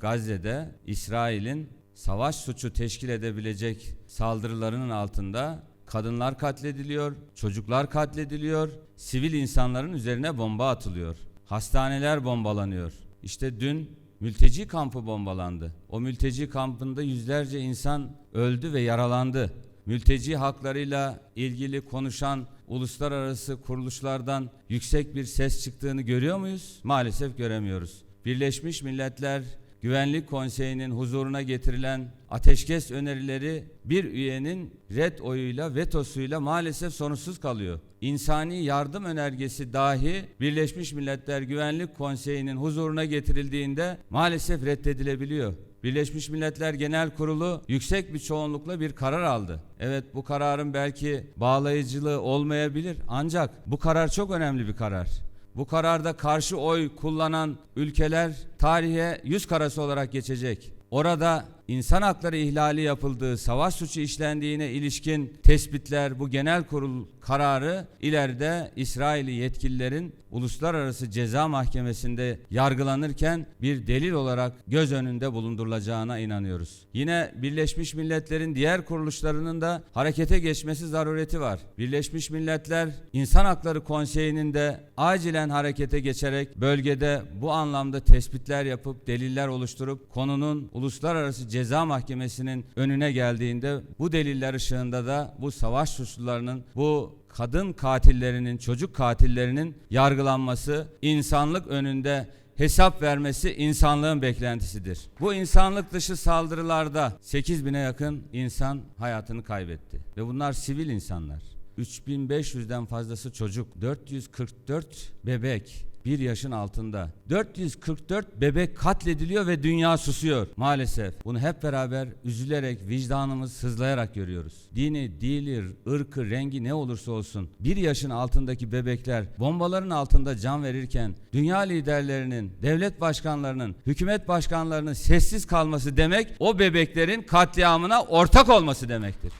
Gazze'de İsrail'in savaş suçu teşkil edebilecek saldırılarının altında kadınlar katlediliyor, çocuklar katlediliyor, sivil insanların üzerine bomba atılıyor. Hastaneler bombalanıyor. İşte dün mülteci kampı bombalandı. O mülteci kampında yüzlerce insan öldü ve yaralandı. Mülteci haklarıyla ilgili konuşan uluslararası kuruluşlardan yüksek bir ses çıktığını görüyor muyuz? Maalesef göremiyoruz. Birleşmiş Milletler Güvenlik Konseyi'nin huzuruna getirilen ateşkes önerileri bir üyenin red oyuyla vetosuyla maalesef sonuçsuz kalıyor. İnsani yardım önergesi dahi Birleşmiş Milletler Güvenlik Konseyi'nin huzuruna getirildiğinde maalesef reddedilebiliyor. Birleşmiş Milletler Genel Kurulu yüksek bir çoğunlukla bir karar aldı. Evet bu kararın belki bağlayıcılığı olmayabilir ancak bu karar çok önemli bir karar. Bu kararda karşı oy kullanan ülkeler tarihe yüz karası olarak geçecek. Orada insan hakları ihlali yapıldığı, savaş suçu işlendiğine ilişkin tespitler bu genel kurul kararı ileride İsrail'i yetkililerin uluslararası ceza mahkemesinde yargılanırken bir delil olarak göz önünde bulundurulacağına inanıyoruz. Yine Birleşmiş Milletler'in diğer kuruluşlarının da harekete geçmesi zarureti var. Birleşmiş Milletler İnsan Hakları Konseyi'nin de acilen harekete geçerek bölgede bu anlamda tespitler yapıp deliller oluşturup konunun uluslararası ceza mahkemesinin önüne geldiğinde bu deliller ışığında da bu savaş suçlularının bu kadın katillerinin, çocuk katillerinin yargılanması, insanlık önünde hesap vermesi insanlığın beklentisidir. Bu insanlık dışı saldırılarda 8 bine yakın insan hayatını kaybetti. Ve bunlar sivil insanlar. 3500'den fazlası çocuk, 444 bebek, bir yaşın altında. 444 bebek katlediliyor ve dünya susuyor maalesef. Bunu hep beraber üzülerek, vicdanımız sızlayarak görüyoruz. Dini, dili, ırkı, rengi ne olursa olsun bir yaşın altındaki bebekler bombaların altında can verirken dünya liderlerinin, devlet başkanlarının, hükümet başkanlarının sessiz kalması demek o bebeklerin katliamına ortak olması demektir.